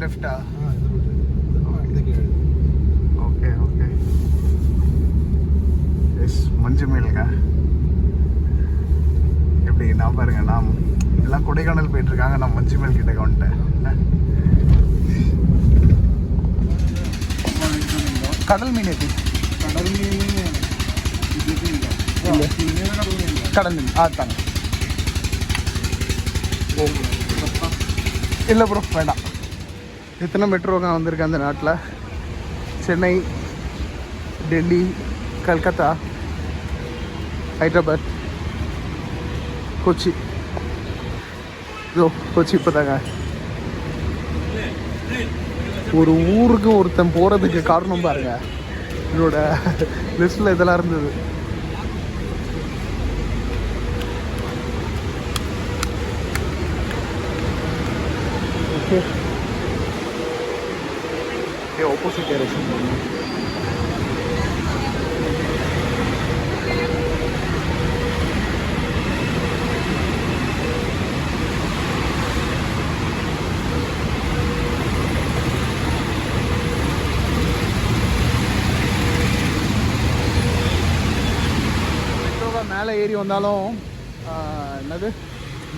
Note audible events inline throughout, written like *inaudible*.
லெஃப்டா okay okay yes மஞ்சு மேலுங்க எப்படி நான் பாருங்க நான் எல்லாம் கொடைக்கானல் போயிட்டுருக்காங்க நான் மஞ்சு மேல் கிட்ட கவனிட்டேன் கடல் மீன் எப்படி கடல் மீன் கடல் மீன் ஆத்தாங்க இல்லை ப்ரோ வேண்டாம் எத்தனை மெட்ரோக்காக வந்திருக்கு அந்த நாட்டில். சென்னை டெல்லி கல்கத்தா ஹைதராபாத் கொச்சி. இதோ கொச்சி இப்போ தாங்க ஒரு ஊருக்கு ஒருத்தன் போகிறதுக்கு காரணம் பாருங்க. என்னோட லிஸ்ட்டில் இதெல்லாம் இருந்தது. ஓகே. அப்படியே ஆப்போசிட் டேரக்ஷன் போகணும் மேலே ஏறி வந்தாலும் என்னது?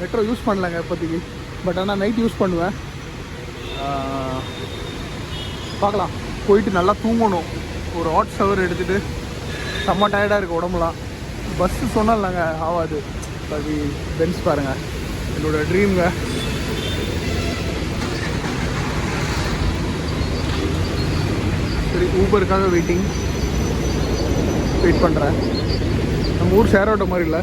மெட்ரோ யூஸ் பண்ணலங்க இப்போதைக்கு. பட் ஆனால் நைட் யூஸ் பண்ணுவேன். பார்க்கலாம். போயிட்டு நல்லா தூங்கணும். ஒரு ஹாட் ஷவர் எடுத்துகிட்டு செம்ம டயர்டாக இருக்குது உடம்புலாம். பஸ்ஸு சொன்னாலங்க ஆகாது அது பென்ஸ் பாருங்கள் என்னோட ட்ரீம்ங்க சரி ஊபருக்காக வெயிட்டிங் வெயிட் பண்ணுறேன் நம்ம ஊர் ஷேர் ஆட்டோ மாதிரி இல்லை.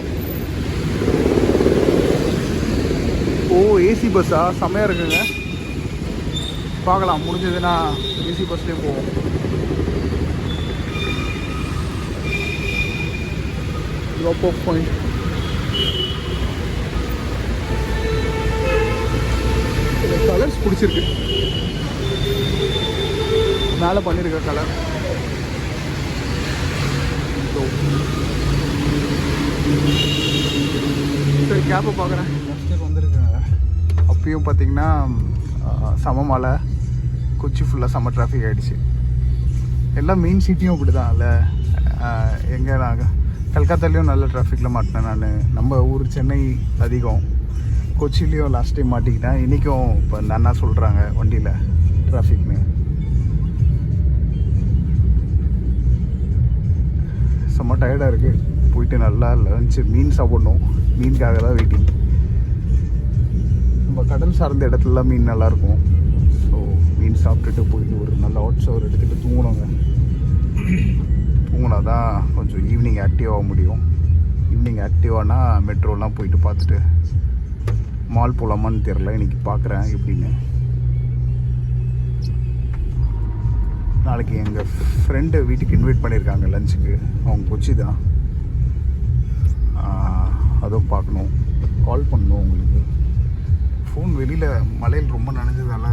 ஓ ஏசி பஸ்ஸா செம்மையாக இருக்குங்க. பார்க்கலாம் முடிஞ்சதுன்னா ஏசி பஸ்லேயே போவோம் ட்ராப் ஆஃப் பாயிண்ட் கலர்ஸ் பிடிச்சிருக்கு மேலே பண்ணியிருக்க கலர் சரி கேப்பை பார்க்குறேன் நெக்ஸ்ட் வந்துருக்கேன் அப்பயும் பார்த்தீங்கன்னா ஆஹ், செம கொச்சி ஃபுல்லாக செம்ம டிராஃபிக் ஆகிடுச்சு எல்லா மெயின் சிட்டியும் அப்படி தான் இல்லை எங்கே நாங்கள் கல்கத்தாலேயும் நல்ல டிராஃபிக்கில் மாட்டினேன் நான். நம்ம ஊர் சென்னை அதிகம். கொச்சிலையும் லாஸ்ட் டைம் மாட்டிக்கிட்டேன். இன்றைக்கும் இப்போ இந்த அண்ணா சொல்கிறாங்க வண்டியில் டிராஃபிக்னு செம்ம டயர்டாக இருக்குது போயிட்டு நல்லா லஞ்சு மீன் சாப்பிடணும். மீனுக்காக தான் வெயிட்டிங் நம்ம கடல் சார்ந்த இடத்துலலாம் மீன் நல்லாயிருக்கும் சாப்பிட்டுட்டு போயிட்டு ஒரு நல்ல ஹாட் ஷவர் எடுத்துகிட்டு தூங்கணுங்க தூங்கினா தான் கொஞ்சம் ஈவினிங் ஆக்டிவ் ஆக முடியும். ஈவினிங் ஆக்டிவானா மெட்ரோலாம் போயிட்டு பார்த்துட்டு மால் போகலாமான்னு தெரில இன்னைக்கு பார்க்குறேன் எப்படின்னு. நாளைக்கு எங்கள் ஃப்ரெண்டு வீட்டுக்கு இன்வைட் பண்ணியிருக்காங்க லஞ்சுக்கு அவங்க கொச்சி தான். அதுவும் பார்க்கணும். கால் பண்ணணும் உங்களுக்கு. ஃபோன் வெளியில் மழையில் ரொம்ப நனைஞ்சதால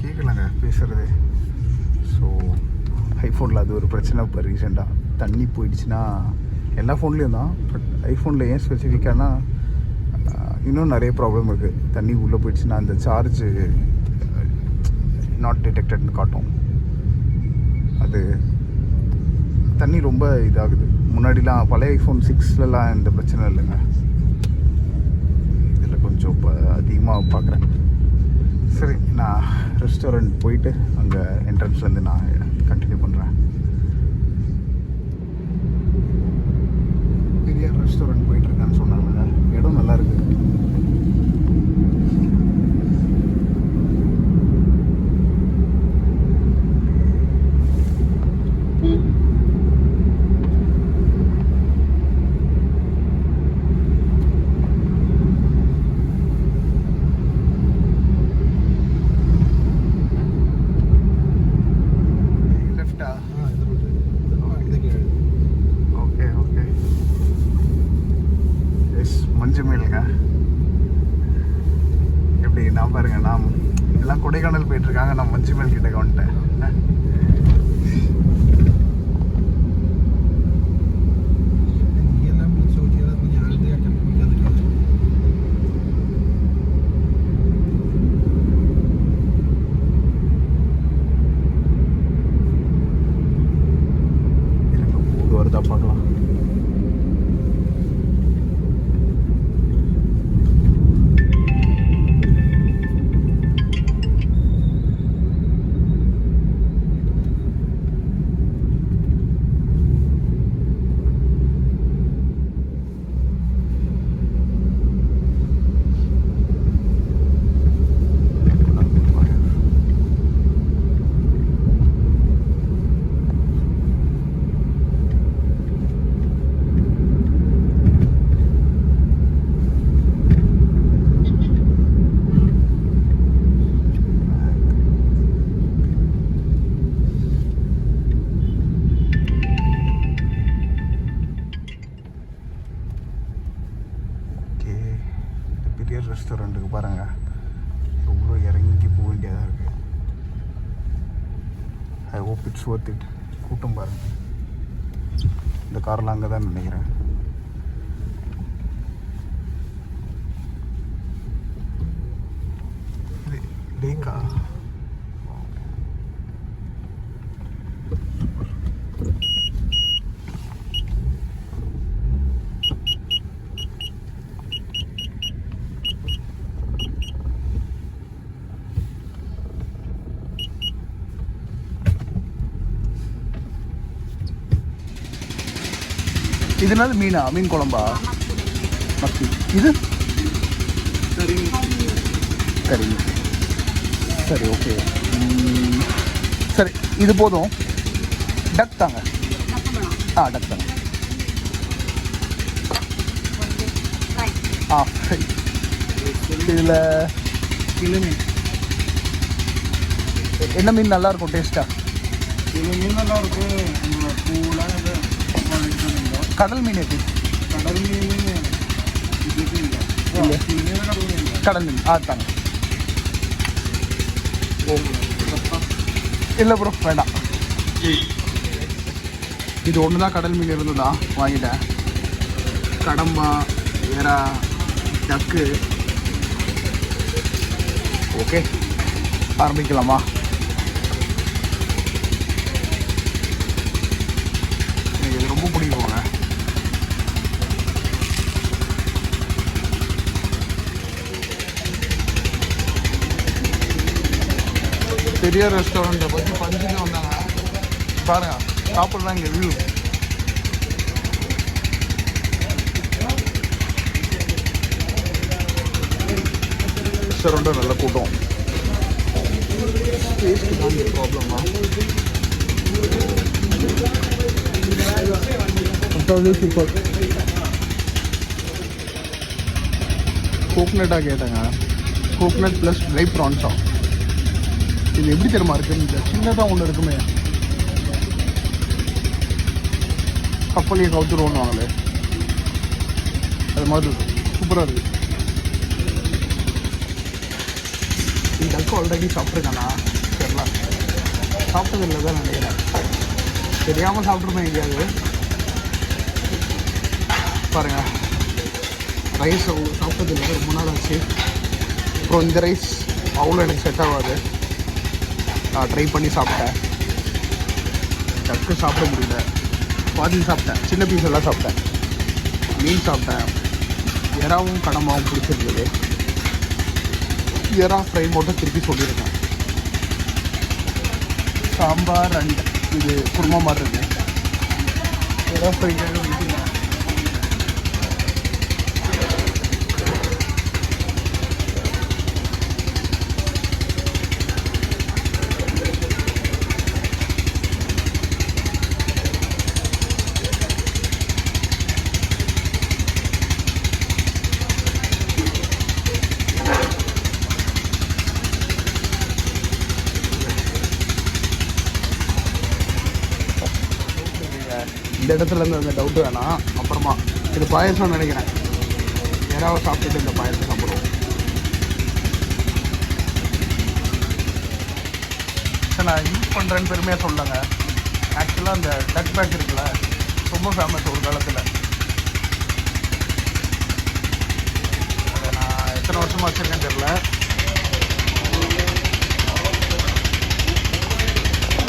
கேட்கலங்க பேசுகிறது ஸோ ஐஃபோனில் அது ஒரு பிரச்சனை இப்போ ரீசெண்டாக தண்ணி போயிடுச்சுன்னா எல்லா ஃபோன்லேயும் தான். பட் ஐஃபோனில் ஏன் ஸ்பெசிஃபிக்கானா இன்னும் நிறைய ப்ராப்ளம் இருக்குது தண்ணி உள்ளே போயிடுச்சுன்னா அந்த சார்ஜ் நாட் டிடெக்டட்னு காட்டும். அது தண்ணி ரொம்ப இதாகுது. முன்னாடிலாம் பழைய ஐஃபோன் சிக்ஸ்லலாம் இந்த பிரச்சனை இல்லைங்க. இதில் கொஞ்சம் இப்போ அதிகமாக பார்க்குறேன் சரி நான் ரெஸ்டாரண்ட் போயிட்டு அங்கே என்ட்ரன்ஸ்லேருந்து நான் கண்டினியூ பண்ணுறேன் பெரியார் ரெஸ்டாரண்ட் போயிட்டுருக்கேன்னு சொன்னாங்க? இடம் நல்லா இருக்குது ஹோப் ஒர்த் இட் கூட்டம் பாருங்கள் இந்த கார்லாம் அங்கே தான் நினைக்கிறேன். இதனால மீனா மீன் குழம்பா? மத்தி. இது? சரி. சரி. சரி ஓகே சரி இது போதும். டக் தாங்க. ஆ டக் தாங்க. ஆ சரி. இதில் என்ன மீன் நல்லா இருக்கும் டேஸ்ட்டாக கிளி மீன் நல்லா இருக்கு கூலாக இது വാങ്ങിക്കുന്നുണ്ടോ கடல் மீன் எப்படி കടൽ മീൻ ഇതില്ല ഇല്ല. കിളിമീൻ കടൽ മീനില്ല கடல் மீன் ஆ தாங்க இல்லை ப்ரோ வேண்டாம் இது ஒன்று தான் கடல் மீன் இருந்ததா வாங்கிட்டேன் கடம்பா எறா டக்கு ஓகே ஆரம்பிக்கலாமா எனக்கு இது ரொம்ப பிடிக்குங்க பெரிய ரெஸ்டாரண்ட்டை பற்றி பஞ்சுக்கு வந்தாங்க. பாருங்க சாப்பிட்லாம் இங்கே வியூ ரெஸ்டாரண்ட்டும் நல்ல கூட்டம். தான் ப்ராப்ளமா சூப்பர் கோக்னட்டாக கேட்டேங்க. கோக்னட் ப்ளஸ் ட்ரை ப்ரான்ஸா இது எப்படி தெரியுமா இருக்குன்னு இந்த சின்னதாக ஒன்று இருக்குமே. கப்பலையே கவுத்துருவோம்னுவாங்களே அது மாதிரி சூப்பராக இருக்குது இந்த அக்கு ஆல்ரெடி சாப்பிட்ருக்கானா தெரியல. சாப்பிட்டது இல்லை தான் நினைக்கிறேன். தெரியாமல் சாப்பிட்ருப்பேன் எங்கேயாவது. பாருங்கள் ரைஸ் அவ்வளோ சாப்பிட்டது இல்லை ரொம்ப நாள் ஆச்சு. அப்புறம் இந்த ரைஸ் அவ்வளோ எனக்கு செட் ஆகாது. நான் ட்ரை பண்ணி சாப்பிட்டேன். டக்கு சாப்பிட முடியல. பாதி சாப்பிட்டேன். சின்ன பீஸ் எல்லாம் சாப்பிட்டேன். மீன் சாப்பிட்டேன். எறாவும் கடமாவும் பிடிச்சிருந்தது. எறா ஃப்ரை மட்டும் திருப்பி சொல்லியிருக்கேன். சாம்பார் அண்ட் இது குருமா மாதிரி இருக்கு எறா ஃப்ரை இந்த இடத்துல இருந்து அந்த டவுட் வேணாம் அப்புறமா இது பாயசம் நினைக்கிறேன். யாராவது சாப்பிட்டுட்டு இந்த பாயசம் சாப்பிடுவோம். சார் நான் யூஸ் பண்ணுறேன்னு பெருமையாக சொல்லுங்க ஆக்சுவலாக அந்த டக் பேக் இருக்குல்ல ரொம்ப ஃபேமஸ் ஒரு காலத்தில். அதை நான் எத்தனை வருஷமாக வச்சுருக்கேன்னு தெரில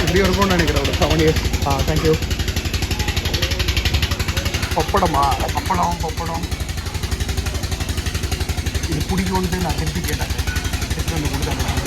எப்படி இருக்கும்னு நினைக்கிறேன். ஒரு செவன் இயர்ஸ் ஆ தேங்க்யூ பப்படமா பப்படம் பப்படம் இது பிடிக்கும்னு நான் திருப்பி கேட்டேன். திருப்பி வந்து கொடுத்தாங்க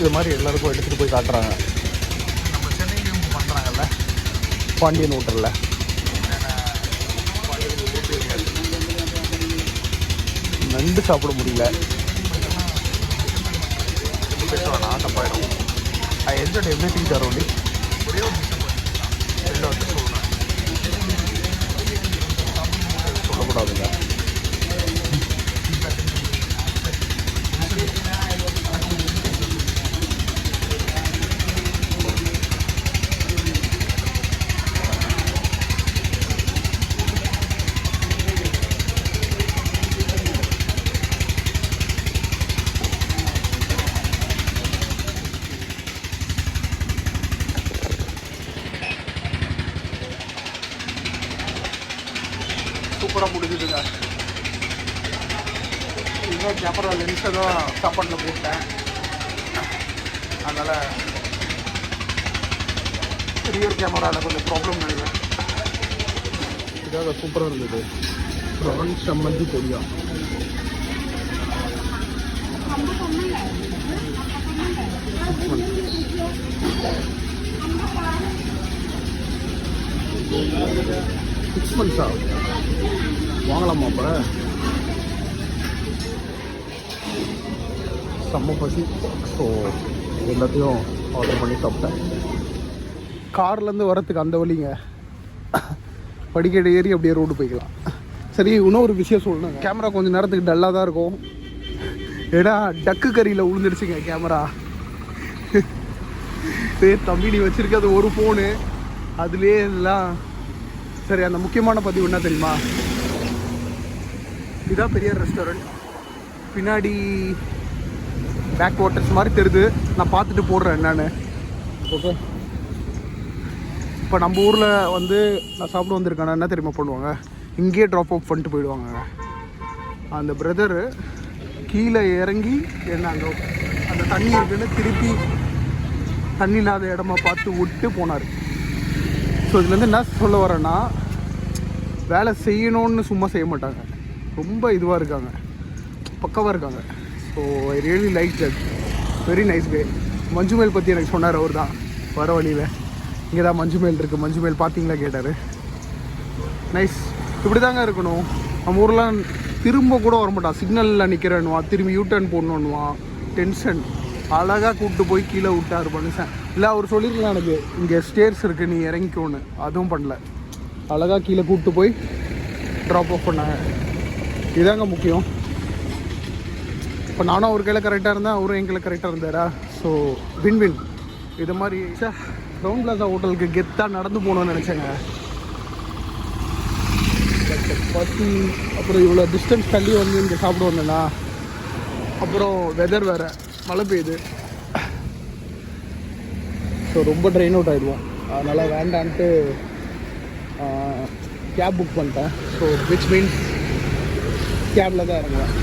இது மாதிரி எல்லாருக்கும் எடுத்துகிட்டு போய் காட்டுறாங்க. நம்ம சென்னையிலும் பண்ணுறாங்கல்ல பாண்டியன் ஹோட்டலில். நண்டு சாப்பிட முடியல. நான் தப்பாயிடும் ஐ என்ஜாய் எவ்ரி திங் சொல்லக்கூடாதுங்க. அப்புறம் அந்த நிமிஷம் தான் சாப்பாட்டில் போட்டேன். அதனால் ரியர் கேமராவில் கொஞ்சம் ப்ராப்ளம் நினைக்கிறேன். இதாக சூப்பராக இருந்தது. ப்ரான் சம்மந்தி கொடியா. சிக்ஸ் மந்த்ஸா வாங்கலாமா அப்புறம் செம்ம பசி ஸோ எல்லாத்தையும் ஆர்டர் பண்ணி சாப்பிட்டேன். கார்லேருந்து வரத்துக்கு அந்த வழிங்க. படிக்கட்டு ஏறி அப்படியே ரோடு போய்க்கலாம். சரி இன்னொரு விஷயம் சொல்லணும் கேமரா கொஞ்சம் நேரத்துக்கு டல்லாக தான் இருக்கும். ஏன்னா டக்கு கறியில் விழுந்துடுச்சுங்க கேமரா இதே தம்பி நீ வச்சிருக்கிறது ஒரு ஃபோனு அதுலேயே எல்லாம். சரி அந்த முக்கியமான பதிவு என்ன தெரியுமா? இதான் பெரிய ரெஸ்டாரண்ட் பின்னாடி பேக் வாட்டர்ஸ் மாதிரி தெரியுது நான் பார்த்துட்டு போடுறேன் என்னன்னு. ஓகே இப்போ நம்ம ஊரில் வந்து நான் சாப்பிட வந்திருக்கேன் என்ன தெரியுமா பண்ணுவாங்க? இங்கேயே ட்ராப் அப் பண்ணிட்டு போயிடுவாங்க. அந்த பிரதரு கீழே இறங்கி என்ன அங்கே அந்த தண்ணி இருக்குன்னு திருப்பி தண்ணி இல்லாத இடமா பார்த்து விட்டு போனார். ஸோ இதுலேருந்து என்ன சொல்ல வரேன்னா வேலை செய்யணும்னு சும்மா செய்ய மாட்டாங்க. ரொம்ப இதுவாக இருக்காங்க. பக்கவாக இருக்காங்க. So I really like that very nice way Manjummel பற்றி எனக்கு சொன்னார் அவர் தான் வர வழியில். இங்கே தான் மஞ்சுமேல் இருக்குது மஞ்சுமேல் பார்த்தீங்களா கேட்டார். நைஸ் இப்படி தாங்க இருக்கணும். நம்ம ஊர்லாம் திரும்ப கூட வர மாட்டான் சிக்னலில் நிற்கிறேன்னுவான் திரும்பி யூ டர்ன் போடணுன்னுவான் டென்ஷன் அழகாக கூப்பிட்டு போய் கீழே விட்டார் மனுஷன். இல்லை அவர் சொல்லியிருக்கலாம் எனக்கு. இங்கே ஸ்டேர்ஸ் இருக்குது நீ இறங்கிக்கோன்னு. அதுவும் பண்ணல. அழகாக கீழே கூப்பிட்டு போய் ட்ராப் ஆஃப் பண்ணாங்க. இதாங்க முக்கியம். இப்போ நானும் அவர் கையில் கரெக்டாக இருந்தேன் அவரும் எங்களுக்கு கரெக்டாக இருந்தாரா? ஸோ வின் வின் இது மாதிரி சார் ரவுண்ட் பிளாசா ஹோட்டலுக்கு கெத்தாக நடந்து போகணும்னு நினச்சேங்க. பசி அப்புறம் இவ்வளோ டிஸ்டன்ஸ் தள்ளி வந்து இங்கே சாப்பிட வந்தேன்னா அப்புறம் வெதர் வேறு மழை பெய்யுது. ஸோ ரொம்ப ட்ரெயின் அவுட் ஆகிடுவோம் அதனால் வேண்டான்ட்டு கேப் புக் பண்ணிட்டேன். ஸோ விச் மீன்ஸ் கேபில் தான் இறங்குவேன்.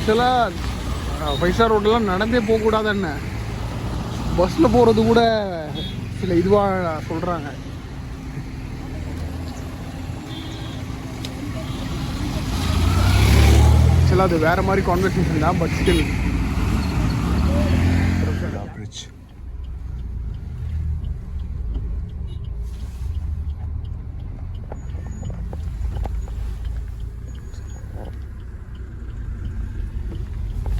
ஆக்சுவலாக ஃபைவ் ஸ்டார் ரோட்டெல்லாம் நடந்தே போகக்கூடாது என்ன பஸ்ஸில் போகிறது கூட சில இதுவாக சொல்கிறாங்க ஆக்சுவலாக அது வேறு மாதிரி கான்வர்சேஷன் தான் பட் ஸ்டில் பிரிட்ஜ்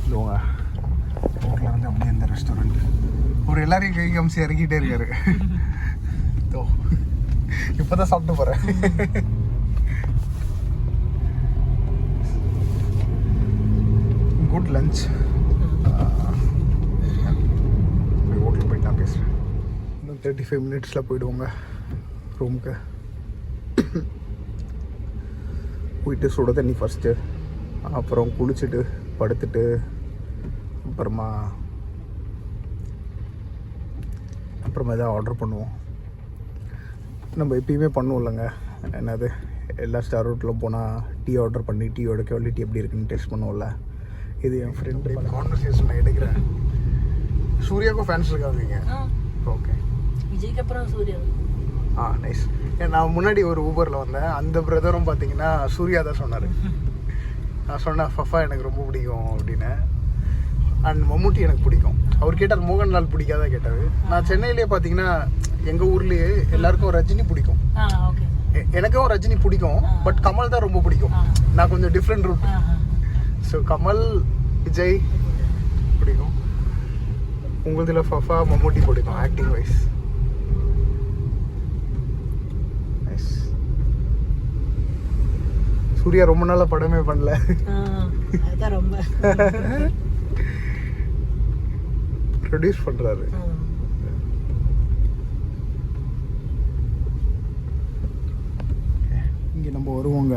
இதுவங்க ரோட்டில் வந்து அப்படியே இந்த ரெஸ்டாரண்ட் ஒரு எல்லாரையும் கை காமிச்சு இறங்கிட்டே இருக்காரு. இதோ இப்போ தான் சாப்பிட்டு போகிறேன் குட் லஞ்ச் ஹோட்டல் போயிட்டு நான் பேசுகிறேன் இன்னும் தேர்ட்டி ஃபைவ் மினிட்ஸில் போயிடுவோங்க ரூமுக்கு போயிட்டு சுட தண்ணி ஃபஸ்ட்டு அப்புறம் குளிச்சுட்டு படுத்துட்டு அப்புறமா அப்புறமா எதாவது ஆர்டர் பண்ணுவோம். நம்ம எப்பயுமே பண்ணுவோம் இல்லைங்க என்னது எல்லா ஸ்டார் ஹோட்டலும் போனால் டீ ஆர்டர் பண்ணி டீயோட குவாலிட்டி எப்படி இருக்குன்னு டெஸ்ட் பண்ணுவோம்ல. இது என் ஃப்ரெண்டு கான்வர்சேஷன் நான் எடுக்கிறேன். சூர்யாவுக்கும் ஃபேன்ஸ் இருக்காங்க ஓகே விஜய்க்கு அப்புறம் சூர்யா. ஆ நைஸ் நான் முன்னாடி ஒரு ஊபரில் வந்தேன். அந்த பிரதரும் பார்த்தீங்கன்னா சூர்யா தான் சொன்னார். நான் சொன்னேன் ஃபஃபா எனக்கு ரொம்ப பிடிக்கும் அப்படின்னு. அண்ட் மம்முட்டி எனக்கு பிடிக்கும். அவர் கேட்டார் மோகன்லால் பிடிக்காதா? கேட்டார். நான் சென்னையிலேயே பார்த்தீங்கன்னா எங்கள் ஊர்லேயே எல்லாருக்கும் ரஜினி பிடிக்கும். எனக்கும் ரஜினி பிடிக்கும் பட் கமல் தான் ரொம்ப பிடிக்கும். நான் கொஞ்சம் different route so Kamal Vijay பிடிக்கும். உங்களதுல ஃபஃபா மம்முட்டி பிடிக்கும் ஆக்டிங் வைஸ் சூர்யா ரொம்ப நாளா படமே பண்ணல. ரொம்ப. *laughs* ப்ரொடியூஸ் பண்றாரு. இங்கே நம்ம வருவோங்க.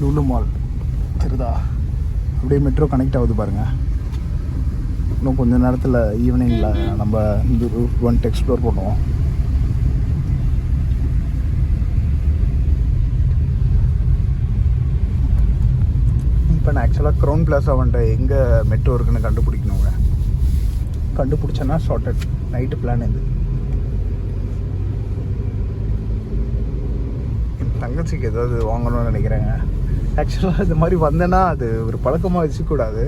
லுலு மால். சரிதா? அப்படியே மெட்ரோ கனெக்ட் ஆகுது பாருங்க. இன்னும் கொஞ்ச நேரத்தில் ஈவினிங்கில் நம்ம இந்த ரூட் வந்துட்டு எக்ஸ்ப்ளோர் பண்ணுவோம். இப்போ நான் ஆக்சுவலாக க்ரௌன் பிளாஸா வந்துட்டு எங்கே மெட்ரோ இருக்குன்னு கண்டுபிடிக்கணுங்க. கண்டுபிடிச்சேன்னா ஷார்ட்டட் நைட்டு பிளான் இது. என் தங்கச்சிக்கு ஏதாவது வாங்கணும்னு நினைக்கிறேங்க. ஆக்சுவலாக இது மாதிரி வந்தேன்னா அது ஒரு பழக்கமாக வச்சுக்கூடாது.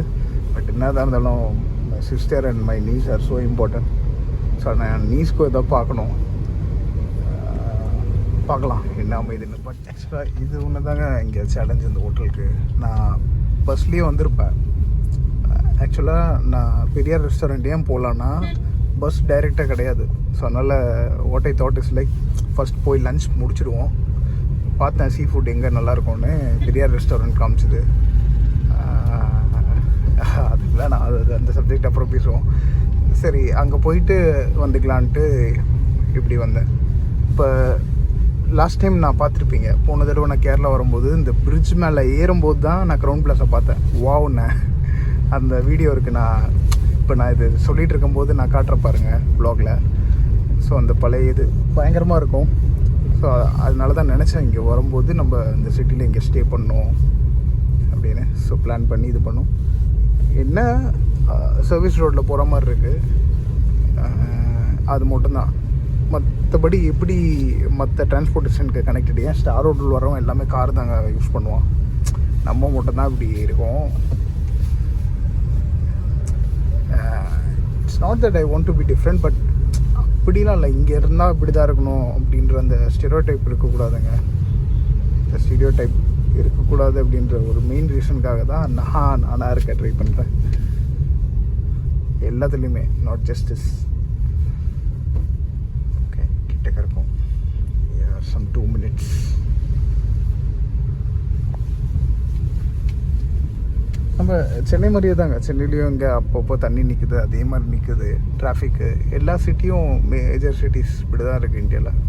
பட் என்னதான் இருந்தாலும் my sister and my niece are so important so நான் நீஸ்க்கும் ஏதோ பார்க்கணும். பார்க்கலாம். என்ன அமைதுன்னு. பட் ஆக்சுவலாக இது ஒன்று தாங்க இங்கே சேலஞ்ச் இந்த ஹோட்டலுக்கு நான் பஸ்லேயே வந்திருப்பேன். ஆக்சுவலாக நான் பெரியார் ரெஸ்டாரண்ட் ஏன் போகலான்னா பஸ் டைரெக்டாக கிடையாது. ஸோ அதனால் what I thought is like first போய் லஞ்ச் முடிச்சிடுவோம். பார்த்தேன் சீ ஃபுட் எங்கே நல்லா இருக்கும்னு பெரியார் ரெஸ்டாரண்ட் காமிச்சிது. ஆஹ் அது வேணாம் அது அந்த சப்ஜெக்ட் அப்புறம் பேசுவோம். சரி அங்கே போயிட்டு வந்துக்கலான்ட்டு இப்படி வந்தேன். இப்போ லாஸ்ட் டைம் நான் பார்த்துருப்பீங்க. போன தடவை நான் கேரளா வரும்போது இந்த பிரிட்ஜ் மேலே ஏறும்போது தான் நான் க்ரௌண்ட் பிளாஸை பார்த்தேன். வாவுண்ணே அந்த வீடியோ இருக்குது நான் இப்போ நான் இது சொல்லிகிட்டு இருக்கும்போது நான் காட்டுற பாருங்கள் ப்ளாகில் ஸோ அந்த பழைய இது பயங்கரமாக இருக்கும். ஸோ அதனால தான் நினச்சேன் இங்கே வரும்போது நம்ம இந்த சிட்டியில் இங்கே ஸ்டே பண்ணோம் அப்படின்னு. ஸோ பிளான் பண்ணி இது பண்ணோம். என்ன சர்வீஸ் ரோட்டில் போகிற மாதிரி இருக்குது அது மட்டும்தான். மற்றபடி எப்படி மற்ற டிரான்ஸ்போர்ட்டேஷனுக்கு கனெக்டட் ஏன் ஸ்டார் ரோட்டில் வரவன் எல்லாமே கார் தாங்க யூஸ் பண்ணுவான். நம்ம மட்டும்தான் இப்படி இருக்கோம். Not that I want to be different but அப்படிலாம் இல்லை. இங்கே இருந்தால் இப்படி தான் இருக்கணும் அப்படின்ற அந்த ஸ்டெரியோ டைப் இருக்கக்கூடாதுங்க. இந்த ஸ்டெரியோ டைப் இருக்கக்கூடாது அப்படின்ற ஒரு மெயின் ரீசனுக்காக தான் நான் நானாக இருக்க ட்ரை பண்ணுறேன் எல்லாத்துலேயுமே நாட் ஜஸ்டிஸ் ஓகே கிட்டக்க இருக்கும் சம் டூ மினிட்ஸ் நம்ம சென்னை மாதிரியே தாங்க. சென்னையிலையும் இங்கே அப்பப்போ தண்ணி நிற்குது அதே மாதிரி நிற்குது டிராஃபிக்கு எல்லா சிட்டியும் மேஜர் சிட்டிஸ் இப்படி தான் இருக்குது இந்தியாவில்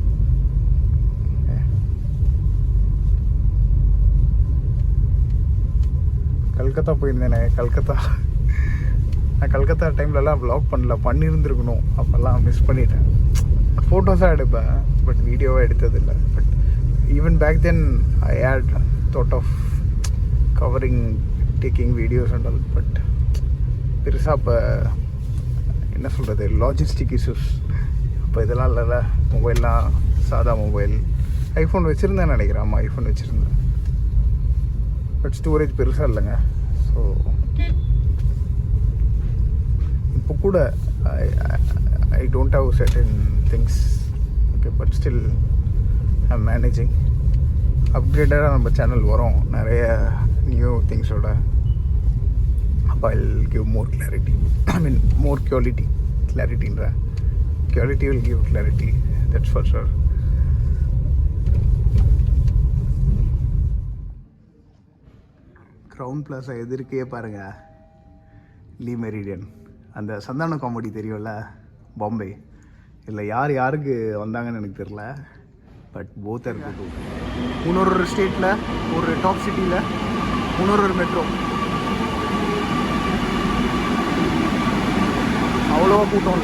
கல்கத்தா போயிருந்தேனே கல்கத்தா. நான் கல்கத்தா டைம்லலாம் ப்ளாக் பண்ணல பண்ணியிருந்துருக்கணும் அப்போல்லாம் மிஸ் பண்ணிட்டேன். ஃபோட்டோஸாக எடுப்பேன் பட் வீடியோவாக எடுத்ததில்லை. But even back then I had thought of covering taking videos and all but பெருசாக இப்போ என்ன சொல்கிறது லாஜிஸ்டிக் இஷ்யூஸ் இப்போ இதெல்லாம் இல்லைல்ல மொபைல்லாம் சாதா மொபைல் ஐஃபோன் வச்சுருந்தேன் நினைக்கிறேன் ஆமாம் ஐஃபோன் வச்சுருந்தேன். பட் ஸ்டோரேஜ் பெருசாக இல்லைங்க. ஸோ இப்போ கூட I don't have certain things okay but still I managing அப்கிரேடடாக நம்ம சேனல் வரும். நிறைய நியூ திங்ஸோட அப்போ I give more clarity I mean more quality கிளாரிட்டின்ற quality will give clarity that's for sure Crowne Plaza எதிர்க்கையே பாருங்கள் லீ மெரிடியன் அந்த சந்தான comedy தெரியும்ல? பாம்பே இல்லை யார் யாருக்கு வந்தாங்கன்னு எனக்கு தெரில பட் போத்தர் இன்னொரு ஸ்டேட்டில் ஒரு டாப் சிட்டியில் இன்னொரு மெட்ரோ அவ்வளோவா கூட்டம் இல்லை.